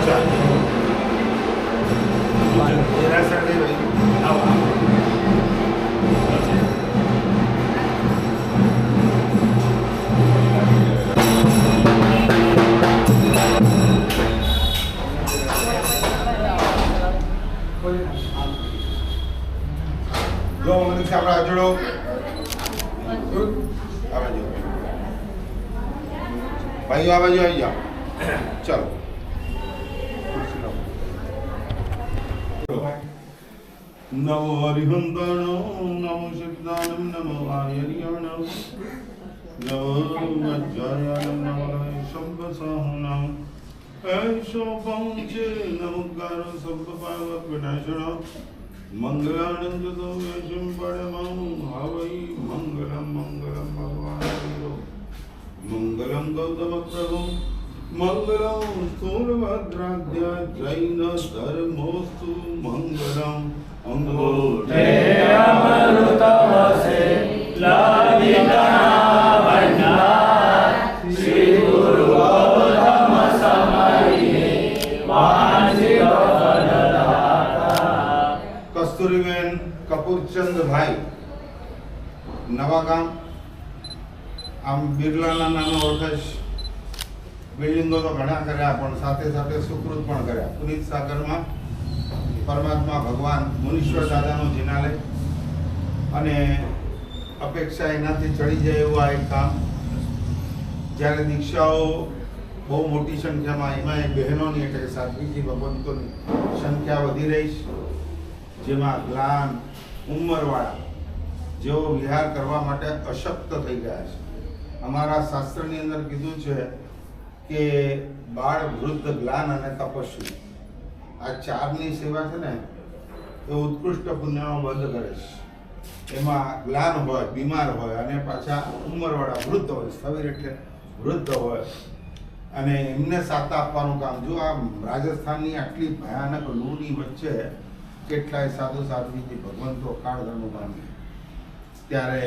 વાહ જો મનુષ્ય આપણા અજડો આ બાજુ ભાઈઓ આ બાજુ આવી જાઓ ચાલો નમો હરિહંતણો નમો સિદ્ધાનમ નમો આયર્યણ નમો મજ્જાયાન નમો શબ્દસાહુનામ ऐशो पहुँचे नमकार सब पावक विनाशना मंगलानंद तो यशम परमं हवै मंगलम मंगलम भगवान विष्णु मंगलम गौतम प्रभु मंगलम सूर्यभद्राध्य जैन धर्मोस्तु मंगलम કસ્તુરીબેન કપૂરચંદભાઈ નવા ગામ. આમ બિરલાના નામે ઓળખાશ બિલ્ડિંગો તો ઘણા કર્યા, પણ સાથે સાથે સુકૃત પણ કર્યા. પુનિત સાગરમાં પરમાત્મા ભગવાન મુનીશ્વર દાદાનું જિનાલય. અને અપેક્ષા એનાથી ચડી જાય એવું આ એક કામ જ્યારે દીક્ષાઓ બહુ મોટી સંખ્યામાં એમાં બહેનોની એટલે સાધ્વીજી, ભગવંતોની સંખ્યા વધી રહી છે. જેમાં ગ્લાન ઉંમરવાળા જેઓ વિહાર કરવા માટે અશક્ત થઈ ગયા છે. અમારા શાસ્ત્રની અંદર કીધું છે કે બાળ વૃદ્ધ ગ્લાન અને તપસ્વી. આ ચારની સેવા છે ને, એ ઉત્કૃષ્ટ પુણ્યનો બંધ કરે છે. એમાં ગ્લાન હોય, બીમાર હોય, અને પાછા ઉંમરવાળા વૃદ્ધ હોય સ્થવિર એટલે વૃદ્ધ હોય. અને એમને સાથ આપવાનું કામ, જો આ રાજસ્થાનની આટલી ભયાનક લૂની વચ્ચે કેટલાય સાધુ સાધ્વીજી ભગવંતો કાળ ધર્મ પામી ત્યારે